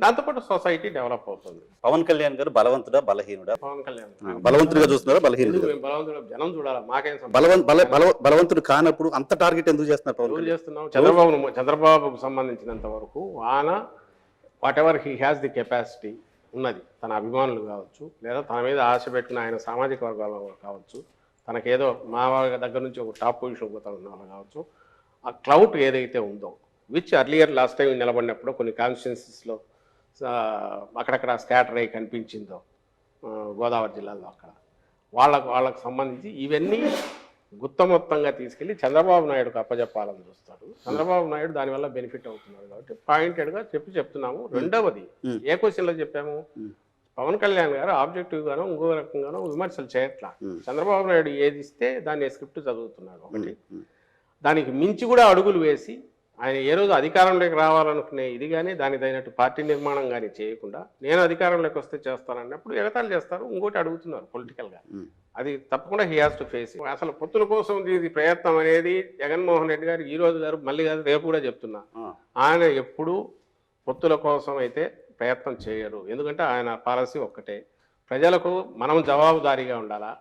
దాంతోపాటు society develop అవుతుంది. పవన్ కళ్యాణ్ గారు బలవంతుడా బలహీనుడా? పవన్ కళ్యాణ్ బలవంతుడిగా చూస్తున్నారా మేము బలవంతుడు? జనం చూడాలి? మాకేం సంబంధం? బలవం బల బల- బలవంతుడు కానప్పుడు అంత టార్గెట్ ఎందుకు చేస్తున్నారు పవన్ చేస్తున్నాం చంద్రబాబు చంద్రబాబుకు సంబంధించినంత వరకు ఆయన whatever he has the capacity ఉన్నది తన అభిమానులు కావచ్చు లేదా తన మీద ఆశ పెట్టిన ఆయన సామాజిక వర్గాల వాళ్ళు కావచ్చు తనకేదో మా దగ్గర నుంచి ఒక టాప్ పొజిషన్ పోతా ఉన్న వాళ్ళు కావచ్చు ఆ క్లౌట్ ఏదైతే ఉందో విచ్ అర్లియర్ లాస్ట్ టైం నిలబడినప్పుడు కొన్ని కాన్స్టిట్యున్సీస్లో అక్కడక్కడ స్కాటర్ అయి కనిపించిందో గోదావరి జిల్లాలో అక్కడ. వాళ్ళకు వాళ్ళకు సంబంధించి ఇవన్నీ గుత్త మొత్తంగా తీసుకెళ్ళి చంద్రబాబు నాయుడుకు అప్పచెప్పాలని చూస్తాడు. చంద్రబాబు నాయుడు దానివల్ల బెనిఫిట్ అవుతున్నాడు కాబట్టి పాయింటెడ్గా చెప్పి చెప్తున్నాము. రెండవది. ఏ క్వశ్చన్లో చెప్పాము. పవన్ కళ్యాణ్ గారు ఆబ్జెక్టివ్ గాను ఇంకో రకంగానో విమర్శలు చేయట్లా. చంద్రబాబు నాయుడు ఏది ఇస్తే దాన్ని స్క్రిప్ట్ చదువుతున్నాడు ఒకటి. దానికి మించి కూడా అడుగులు వేసి ఆయన ఏ రోజు అధికారంలోకి రావాలనుకునే ఇది కానీ దాని తగినట్టు పార్టీ నిర్మాణం కానీ చేయకుండా నేను అధికారంలోకి వస్తే చేస్తానన్నప్పుడు ఎగతాళి చేస్తారు ఇంకోటి అడుగుతున్నారు పొలిటికల్గా. అది తప్పకుండా హీ హాస్ టు ఫేస్ అసలు పొత్తుల కోసం ఇది ప్రయత్నం అనేది జగన్మోహన్ రెడ్డి గారు ఈ రోజు గారు మళ్ళీ గారు రేపు కూడా చెప్తున్నా. ఆయన ఎప్పుడూ పొత్తుల కోసం అయితే ప్రయత్నం చేయరు ఎందుకంటే ఆయన పాలసీ ఒక్కటే. ప్రజలకు మనం జవాబుదారీగా ఉండాలా?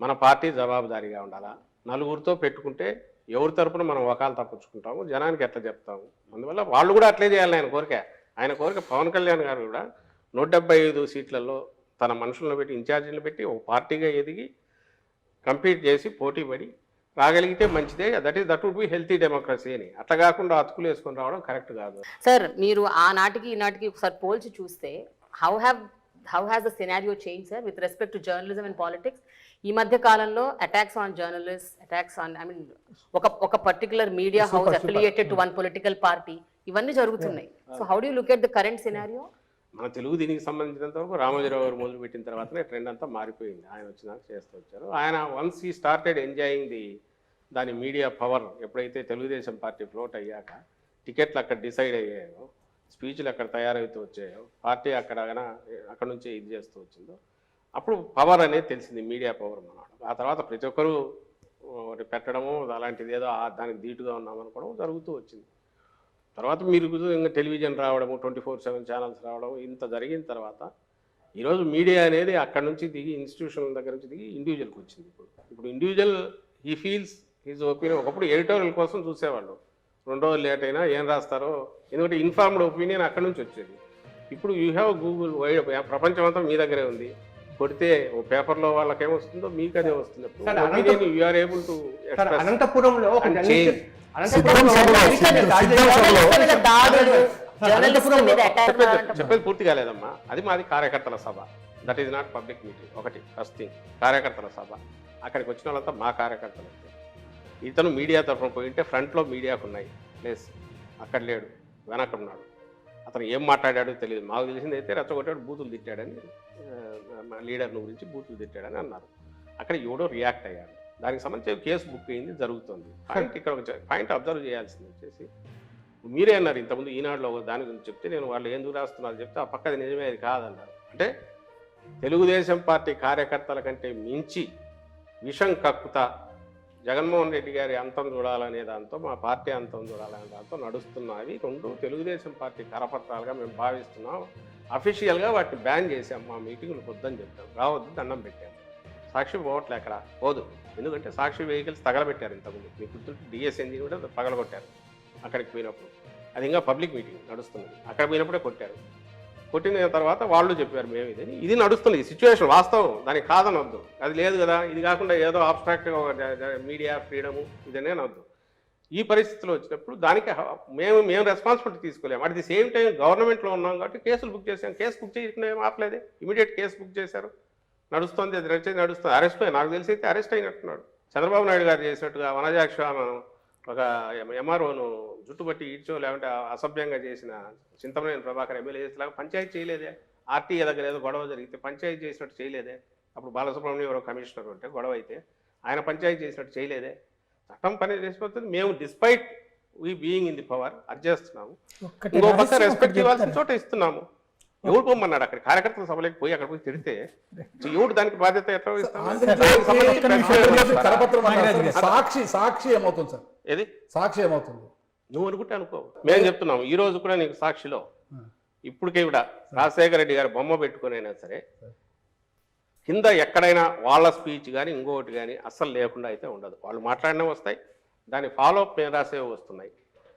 మన పార్టీ జవాబుదారీగా ఉండాలా? నలుగురితో పెట్టుకుంటే ఎవరి తరపున మనం వకాలు తప్పించుకుంటాము జనానికి ఎట్లా చెప్తాము? అందువల్ల వాళ్ళు కూడా అట్లే చేయాలి ఆయన కోరిక. ఆయన కోరిక పవన్ కళ్యాణ్ గారు కూడా నూట డెబ్బై ఐదు సీట్లలో తన మనుషులను పెట్టి ఇన్ఛార్జీలు పెట్టి ఒక పార్టీగా ఎదిగి కంపీట్ చేసి పోటీ పడి రాగలిగితే మంచిదే. That is that would be healthy democracy అని. అట్లా కాకుండా అతుకులు వేసుకొని రావడం కరెక్ట్ కాదు. సార్ మీరు ఆనాటికి ఈనాటికి ఒకసారి పోల్చి చూస్తే how have how has the scenario change sir with respect to journalism and politics ఈ మధ్య కాలంలో attacks on journalist attacks on I mean ఒక ఒక particular media house affiliated to one political party ఇవన్నీ జరుగుతున్నాయి. So how do look at the current scenario మన తెలుగు దీనికి సంబంధించినంత వరకు రామోజీరావు గారు మొదలు పెట్టిన తర్వాతనే ట్రెండ్ అంతా మారిపోయింది. ఆయన వచ్చినాక చేస్తూ వచ్చారు. ఆయన once he started enjoying the దాని మీడియా పవర్ ఎప్పుడైతే తెలుగుదేశం పార్టీ ఫ్లోట్ అయ్యాక టికెట్లు అక్కడ డిసైడ్ అయ్యాయో స్పీచ్లు అక్కడ తయారవుతూ వచ్చాయో పార్టీ అక్కడ అక్కడ నుంచి ఇది చేస్తూ వచ్చిందో అప్పుడు పవర్ అనేది తెలిసింది మీడియా పవర్ అన్నమాట. ఆ తర్వాత ప్రతి ఒక్కరూ ఒకటి పెట్టడము అలాంటిది ఏదో దానికి ధీటుగా ఉన్నామనుకోవడం జరుగుతూ వచ్చింది. తర్వాత మీరు ఇంకా టెలివిజన్ రావడము ట్వంటీ ఫోర్ సెవెన్ ఛానల్స్ రావడం ఇంత జరిగిన తర్వాత ఈరోజు మీడియా అనేది అక్కడ నుంచి దిగి ఇన్స్టిట్యూషన్ దగ్గర నుంచి దిగి ఇండివిజువల్కి వచ్చింది ఇప్పుడు. ఇప్పుడు individual he feels his opinion ఒకప్పుడు ఎడిటోరియల్ కోసం చూసేవాళ్ళు. రెండు రోజులు లేట్ అయినా ఏం రాస్తారో ఎందుకంటే ఇన్ఫార్మ్డ్ ఒపీనియన్ అక్కడ నుంచి వచ్చేది. ఇప్పుడు యూ హ్యావ్ గూగుల్ వైడ్ ప్రపంచం అంతా మీ దగ్గరే ఉంది. కొడితే ఓ పేపర్లో వాళ్ళకి ఏమొస్తుందో మీకు అదే వస్తుంది sir, opinion you are able to అనంతపురంలో ఒక చెప్పేది చెప్పేది పూర్తి కాలేదమ్మా అది మాది కార్యకర్తల సభ. That is not public meeting ఒకటి ఫస్ట్ థింగ్ కార్యకర్తల సభ. అక్కడికి వచ్చిన వాళ్ళంతా మా కార్యకర్తలు ఇతను మీడియా తరఫున పోయింటే ఫ్రంట్లో మీడియాకు ఉన్నాయి. ప్లేస్ అక్కడ లేడు వెనక ఉన్నాడు. అతను ఏం మాట్లాడాడో తెలియదు మాకు తెలిసింది అయితే రెచ్చగొట్టాడు బూతులు తిట్టాడని ఆ, గురించి బూతులు తిట్టాడని అన్నారు. అక్కడ ఎవడో రియాక్ట్ అయ్యాడు. దానికి సంబంధించి కేసు బుక్ అయింది జరుగుతుంది. పాయింట్ ఇక్కడ ఒక పాయింట్ అబ్జర్వ్ చేయాల్సింది వచ్చేసి మీరే అన్నారు ఇంతకుముందు ఈనాడులో ఒక దాని గురించి చెప్తే నేను వాళ్ళు ఎందుకు రాస్తున్నారు చెప్తే ఆ పక్కది నిజమే అది కాదన్నారు. అంటే తెలుగుదేశం పార్టీ కార్యకర్తల కంటే మించి విషం కక్కుతా జగన్మోహన్ రెడ్డి గారి అంతం చూడాలనే దాంతో మా పార్టీ అంతం చూడాలనే దాంతో నడుస్తున్నవి రెండు తెలుగుదేశం పార్టీ కరపత్రాలుగా మేము భావిస్తున్నాం. అఫీషియల్గా వాటిని బ్యాన్ చేసాం మా మీటింగ్లు వద్దని చెప్పాం రావద్దు దండం పెట్టాం సాక్షి పోవట్లే అక్కడ. పోదు. ఎందుకంటే సాక్షి వెహికల్స్ తగలబెట్టారు ఇంతకుముందు. మీ గుర్తుంటే డిఎస్ కూడా పగలగొట్టారు. అక్కడికి పోయినప్పుడు. అది ఇంకా పబ్లిక్ మీటింగ్ నడుస్తున్నది. అక్కడ పోయినప్పుడే కొట్టారు. కొట్టిన తర్వాత వాళ్ళు చెప్పారు మేము ఇది. ఇది నడుస్తుంది సిచ్యువేషన్ వాస్తవం. దానికి కాదనొద్దు అది లేదు కదా. ఇది కాకుండా ఏదో ఆబ్స్ట్రాక్ట్గా మీడియా ఫ్రీడము ఇదనే అనొద్దు ఈ పరిస్థితిలో వచ్చినప్పుడు దానికి మేము మేము రెస్పాన్సిబిలిటీ తీసుకోలేము. అట్ ది సేమ్ టైం గవర్నమెంట్లో ఉన్నాం కాబట్టి కేసులు బుక్ చేసాం. కేసు బుక్ చేయకుండా ఏం ఆపలేదే. ఇమీడియట్ కేసు బుక్ చేశారు. నడుస్తుంది అది నడిచేది నడుస్తుంది. అరెస్ట్ నాకు తెలిసి అయితే అరెస్ట్ అయినట్టున్నాడు. చంద్రబాబు నాయుడు గారు చేసినట్టుగా వనజాక్ష ఒక ఎంఆర్ఓను జుట్టుబట్టి ఈడ్చో లేకుంటే అసభ్యంగా చేసిన చింతమనేని ప్రభాకర్ ఎమ్మెల్యే చేసేలాగా పంచాయతీ చేయలేదే. ఆర్టీఏ దగ్గర ఏదో గొడవ జరిగితే పంచాయతీ చేసినట్టు చేయలేదే. అప్పుడు బాలసుబ్రహ్మణ్యం ఎవరో కమిషనర్ ఉంటే గొడవ అయితే ఆయన పంచాయతీ చేసినట్టు చేయలేదే. చట్టం పని చేసిపోతుంది మేము despite we being in the power అది చేస్తున్నాము. ఒక్కటి ఇంకో పక్క రెస్పెక్ట్ ఇవ్వాల్సిన? చోట ఇస్తున్నాము. ఎవడు పొమ్మన్నాడు అక్కడ? కార్యకర్తల సభలోకి పోయి అక్కడ పోయి తిడితే ఎవడు దానికి బాధ్యత ఎట్లా. సాక్షి సాక్షి ఏమవుతుంది సార్? ఏది? సాక్షి ఏమవుతుంది? నువ్వు అనుకుంటే అనుకో. మేము చెప్తున్నాము ఈ రోజు కూడా నీకు సాక్షిలో. ఇప్పటికే కూడా రాజశేఖర రెడ్డి గారు బొమ్మ పెట్టుకుని అయినా సరే. కింద ఎక్కడైనా వాళ్ళ స్పీచ్ కానీ ఇంకొకటి కానీ అస్సలు లేకుండా అయితే ఉండదు. వాళ్ళు మాట్లాడినా వస్తాయి దాని ఫాలో అప్ మీద రాసేవి వస్తున్నాయి.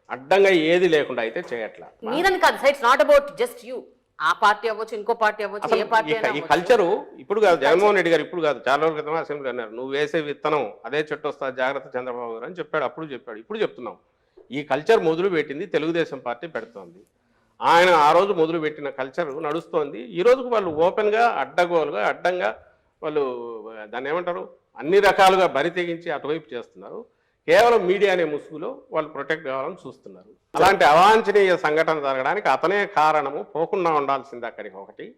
అడ్డంగా ఏది లేకుండా అయితే చేయట్లా. మీరని కాదు sir it's not about just you ఆ పార్టీ అవ్వచ్చు ఇంకో పార్టీ అవ్వచ్చు అసలు ఏ పార్టీ ఈ-. కల్చరు ఇప్పుడు కాదు జగన్మోహన్ రెడ్డి గారు ఇప్పుడు కాదు చాలా రోజుల క్రితం అసెంబ్లీ అన్నారు నువ్వు వేసే విత్తనం అదే చెట్టు వస్తా జాగ్రత్త చంద్రబాబు గారు అని చెప్పాడు అప్పుడు చెప్పాడు. ఇప్పుడు చెప్తున్నాం. ఈ కల్చర్ మొదలు పెట్టింది తెలుగుదేశం పార్టీ పెడుతోంది. ఆయన ఆ రోజు మొదలు పెట్టిన కల్చర్ నడుస్తోంది. ఈ రోజుకు వాళ్ళు ఓపెన్గా అడ్డగోలుగా అడ్డంగా వాళ్ళు దాన్ని ఏమంటారు? అన్ని రకాలుగా బరి తెగించి అటువైపు చేస్తున్నారు. కేవలం మీడియా అనే ముసుగులో వాళ్ళు ప్రొటెక్ట్ కావాలని చూస్తున్నారు. అలాంటి అవాంఛనీయ సంఘటన జరగడానికి అతనే కారణము. పోకుండా ఉండాల్సింది అక్కడికి ఒకటి.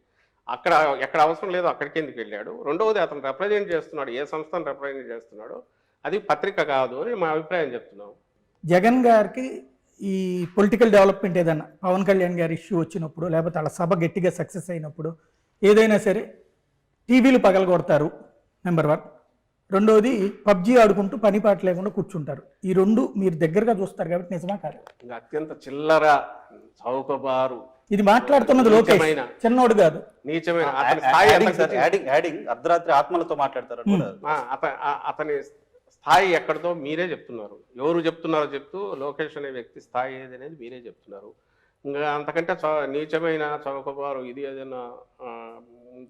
అక్కడ ఎక్కడ అవసరం లేదో అక్కడికి ఎందుకు వెళ్ళాడు? రెండవది అతను రిప్రజెంట్ చేస్తున్నాడు. ఏ సంస్థను రిప్రజెంట్ చేస్తున్నాడో అది పత్రిక కాదు అని మా అభిప్రాయం చెప్తున్నాం. జగన్ గారికి ఈ పొలిటికల్ డెవలప్మెంట్ ఏదైనా పవన్ కళ్యాణ్ గారి ఇష్యూ వచ్చినప్పుడు లేకపోతే వాళ్ళ సభ గట్టిగా సక్సెస్ అయినప్పుడు ఏదైనా సరే టీవీలు పగలగొడతారు నెంబర్ వన్ రెండోది పబ్జీ ఆడుకుంటూ పని పాట లేకుండా కూర్చుంటారు. ఈ రెండు మీరు దగ్గరగా చూస్తారు కాబట్టి నిజమా కాదు? అత్యంత చిల్లర చౌకబారు. ఇది మాట్లాడుతున్నది లోకేష్. చిన్నోడు కాదు. నీచమైన. అతని స్థాయి యాడింగ్ ఎంత సార్ యాడింగ్ యాడింగ్ అర్ధరాత్రి ఆత్మలతో మాట్లాడతారు అతని స్థాయి ఎక్కడితో మీరే చెప్తున్నారు. ఎవరు చెప్తున్నారో చెప్తూ లోకేష్ అనే వ్యక్తి స్థాయి ఏది అనేది మీరే చెప్తున్నారు. ఇంకా అంతకంటే చౌ నీచమైన చౌకబారు ఇది ఏదైనా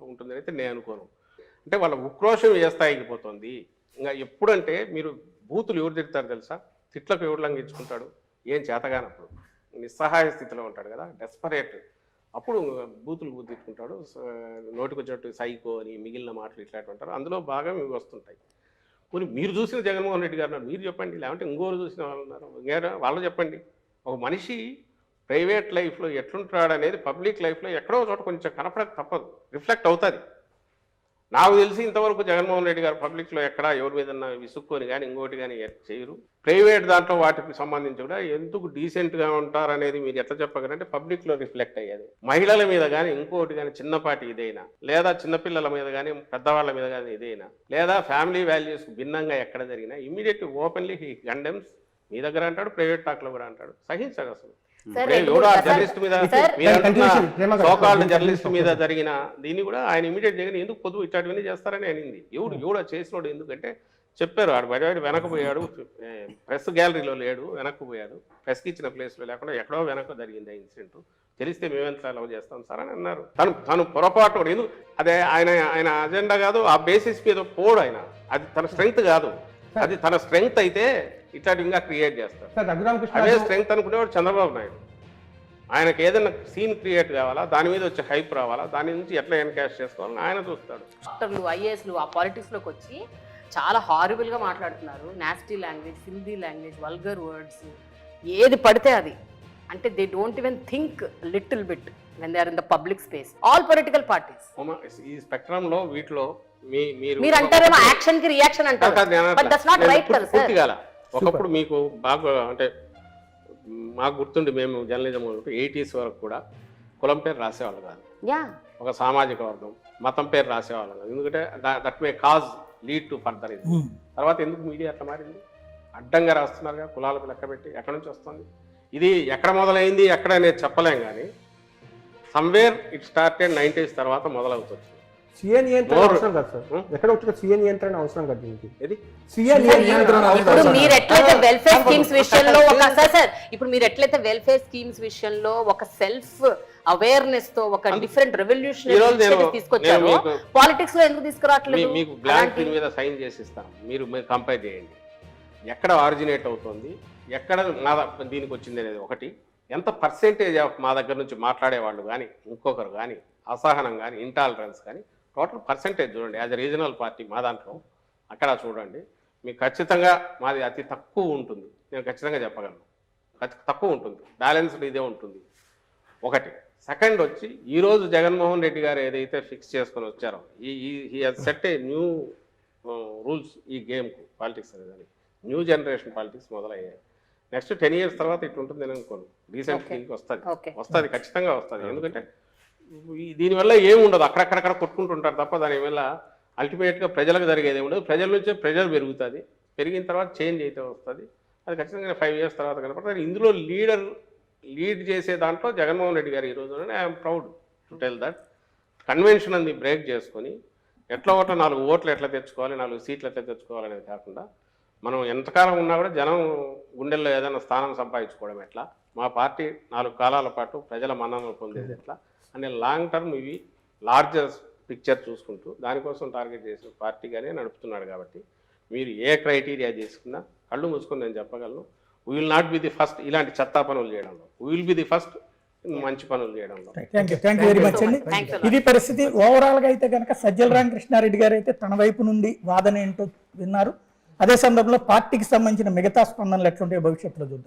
ఉంటుందని అయితే నేను అనుకోను. అంటే వాళ్ళ ఉక్రోషం ఏ స్థాయికి పోతుంది? ఇంకా ఎప్పుడంటే మీరు బూతులు ఎవరు తిడతారు తెలుసా? తిట్లకు ఎవరు లంఘించుకుంటాడు? ఏం చేతగానప్పుడు. నిస్సహాయ స్థితిలో ఉంటాడు కదా డెస్పరేట్ అప్పుడు బూతులు బూతిట్టుకుంటాడు స- నోటికి వచ్చినట్టు సైకో అని మిగిలిన మాటలు ఇట్లాంటివి ఉంటారు అందులో బాగా ఇవి వస్తుంటాయి. కొన్ని మీరు చూసిన జగన్మోహన్ రెడ్డి గారు మీరు చెప్పండి లేకుంటే ఇంకోరు చూసిన వాళ్ళు ఉన్నారు. ఇంకేరా వాళ్ళు చెప్పండి. ఒక మనిషి ప్రైవేట్ లైఫ్లో ఎట్లుంటాడు అనేది పబ్లిక్ లైఫ్లో ఎక్కడో చోట కొంచెం కనపడక తప్పదు. రిఫ్లెక్ట్ అవుతుంది. నాకు తెలిసి ఇంతవరకు జగన్మోహన్ రెడ్డి గారు పబ్లిక్లో ఎక్కడ ఎవరి మీద విసుక్కొని కానీ ఇంకోటి కానీ చేయరు. ప్రైవేట్ దాంట్లో వాటికి సంబంధించి కూడా ఎందుకు డీసెంట్గా ఉంటారనేది మీరు ఎట్లా చెప్పగలంటే పబ్లిక్లో రిఫ్లెక్ట్ అయ్యేది. మహిళల మీద కానీ ఇంకోటి కానీ చిన్నపాటి ఇదైనా? లేదా చిన్నపిల్లల మీద కానీ పెద్దవాళ్ళ మీద కానీ ఇదైనా? లేదా ఫ్యామిలీ వాల్యూస్ భిన్నంగా ఎక్కడ జరిగినా ఇమీడియట్ ఓపెన్లీ హీ గండెమ్స్ మీ దగ్గర అంటాడు ప్రైవేట్ టాక్లో కూడా అంటాడు. సహించాడు అసలు. ఎవడో జర్నలిస్ట్ మీద సోకాల్డ్ జర్నలిస్ట్ మీద. జరిగిన దీన్ని కూడా ఆయన ఇమీడియట్ జగన్ ఎందుకు పొదువు ఇట్లాంటివన్నీ చేస్తారని అనింది. ఎవడు ఎవడు అది చేసినోడు ఎందుకంటే చెప్పారు ఆడు బయట వెనకపోయాడు ప్రెస్ గ్యాలరీలో లేడు వెనక్కిపోయాడు ప్రెస్కి ఇచ్చిన ప్లేస్లో లేకుండా ఎక్కడో వెనక జరిగింది ఆ ఇన్సిడెంట్. తెలిస్తే మేమెంత అలవ్ చేస్తాం సార్ అని అన్నారు. తను తను పొరపాటు ఎందుకు అదే ఆయన ఆయన అజెండా కాదు ఆ బేసిస్ మీద పోడు ఆయన. అది తన స్ట్రెంగ్త్ కాదు. అది తన స్ట్రెంగ్త్ అయితే ఇట్లాంటి ఇంకా క్రియేట్ చేస్తారు సార్ అదే స్ట్రెంగ్త్ అనుకునేవాడు చంద్రబాబు నాయుడు. ఆయనకి ఏదైనా సీన్ క్రియేట్ కావాలా దాని మీద వచ్చే హైప్ రావాలా దాని నుంచి ఎట్లా ఎన్కాష్ చేసుకోవాలని ఆయన చూస్తాడు. డాక్టర్లు ఐఏఎస్లు ఆ పాలిటిక్స్లోకి వచ్చి చాలా హారిబుల్గా మాట్లాడుతున్నారు. Nasty language Hindi language vulgar words ఏది పడితే అది. అంటే they don't even think little bit when they are in the public space all political parties ఈ స్పెక్ట్రమ్లో వీటిలో మీ మీరు మీరు అంటారేమో యాక్షన్కి రియాక్షన్ అంటారు. బట్ దట్స్ నాట్ రైట్ కదా సార్. ఒకప్పుడు మీకు బాగా అంటే మాకు గుర్తుండి మేము జర్నలిజం ఎయిటీస్ వరకు కూడా కులం పేరు రాసేవాళ్ళు కాదు. ఒక సామాజిక వర్గం మతం పేరు రాసేవాళ్ళం కాదు. ఎందుకంటే that may cause lead to further ఇది. తర్వాత ఎందుకు మీడియా అట్లా మారింది? అడ్డంగా రాస్తున్నారుగా కులాలకు లెక్క పెట్టి ఎక్కడి నుంచి వస్తుంది? ఇది ఎక్కడ మొదలైంది ఎక్కడ అనేది చెప్పలేం కానీ సమ్వేర్ ఇట్ స్టార్టెడ్ నైంటీస్ తర్వాత మొదలవుతుంది. సీఏ నియంత్రణ. అవసరం కదా సార్? ఎక్కడ వచ్చిన సీఏ నియంత్రణ అవసరం కదా దీనికి. సీఏ నియంత్రణ ఇప్పుడు మీరు ఎట్లయితే వెల్ఫేర్ స్కీమ్స్ విషయంలో ఒక సార్ సార్ ఇప్పుడు మీరు ఎట్లయితే వెల్ఫేర్ స్కీమ్స్ విషయంలో ఒక సెల్ఫ్ అవేర్నెస్తో ఒక డిఫరెంట్ నేను తీసుకొచ్చారు. పాలిటిక్స్లో ఎందుకు తీసుకురావట్లేదు? మీకు బ్లాంక్ మీద సైన్ చేసి ఇస్తాను మీరు మీరు కంపేర్ చేయండి. ఎక్కడ ఆరిజినేట్ అవుతుంది? ఎక్కడ ద- దీనికి వచ్చింది అనేది ఒకటి. ఎంత పర్సెంటేజ్ ఆఫ్ మా దగ్గర నుంచి మాట్లాడేవాళ్ళు కానీ ఇంకొకరు కానీ అసహనం కానీ ఇంటాలరెన్స్ కానీ టోటల్ పర్సెంటేజ్ చూడండి యాజ్ రీజనల్ పార్టీ మా దాంట్లో అక్కడ చూడండి మీకు ఖచ్చితంగా మాది అతి తక్కువ ఉంటుంది. నేను ఖచ్చితంగా చెప్పగలను. తక్కువ ఉంటుంది. బ్యాలెన్స్డ్ ఇదే ఉంటుంది. ఒకటి. సెకండ్ వచ్చి ఈరోజు జగన్మోహన్ రెడ్డి గారు ఏదైతే ఫిక్స్ చేసుకొని వచ్చారో ఈ ఈ సెట్ ఏ న్యూ రూల్స్ ఈ గేమ్కు పాలిటిక్స్ అనేది న్యూ జనరేషన్ పాలిటిక్స్ మొదలయ్యాయి. నెక్స్ట్ టెన్ ఇయర్స్ తర్వాత ఇట్లా ఉంటుంది నేను అనుకోను. రీసెంట్ వస్తుంది. వస్తుంది ఖచ్చితంగా వస్తుంది. ఎందుకంటే దీనివల్ల ఏమి ఉండదు. అక్కడక్కడక్కడ కొట్టుకుంటుంటారు తప్ప దానివల్ల అల్టిమేట్గా ప్రజలకు జరిగేది ఉండదు. ప్రజల నుంచే ప్రెజర్ పెరుగుతుంది. పెరిగిన తర్వాత చేంజ్ అయితే వస్తుంది. అది ఖచ్చితంగా ఫైవ్ ఇయర్స్ తర్వాత కనపడుతుంది. ఇందులో లీడర్ లీడ్ చేసే దాంట్లో జగన్మోహన్ రెడ్డి గారు ఈ రోజు I'm proud to tell that. Convention అంది బ్రేక్ చేసుకొని ఎట్లా ఒకట నాలుగు ఓట్లు ఎట్లా తెచ్చుకోవాలి నాలుగు సీట్లు ఎట్లా తెచ్చుకోవాలి అనేది కాకుండా మనం ఎంతకాలం ఉన్నా కూడా జనం గుండెల్లో ఏదైనా స్థానం సంపాదించుకోవడం ఎట్లా? మా పార్టీ నాలుగు కాలాల పాటు ప్రజల మన్ననలు పొందేది ఎట్లా? అనే లాంగ్ టర్మ్ ఇవి లార్జర్ పిక్చర్ చూసుకుంటూ దానికోసం టార్గెట్ చేసిన పార్టీగానే నడుపుతున్నాడు కాబట్టి మీరు ఏ క్రైటీరియా చేసుకున్నా కళ్ళు మూసుకొని నేను చెప్పగలను. We will not be the first ఇలాంటి చెత్తా పనులు చేయడంలో. We will be the first మంచి పనులు చేయడంలో. Thank you thank you very much అండి. ఇది పరిస్థితి ఓవరాల్గా అయితే కనుక సజ్జల రామకృష్ణారెడ్డి గారు అయితే తన వైపు నుండి వాదన ఏంటో విన్నారు. అదే సందర్భంలో పార్టీకి సంబంధించిన మిగతా స్పందనలు ఎట్లుంటాయో భవిష్యత్తులో చూద్దాం.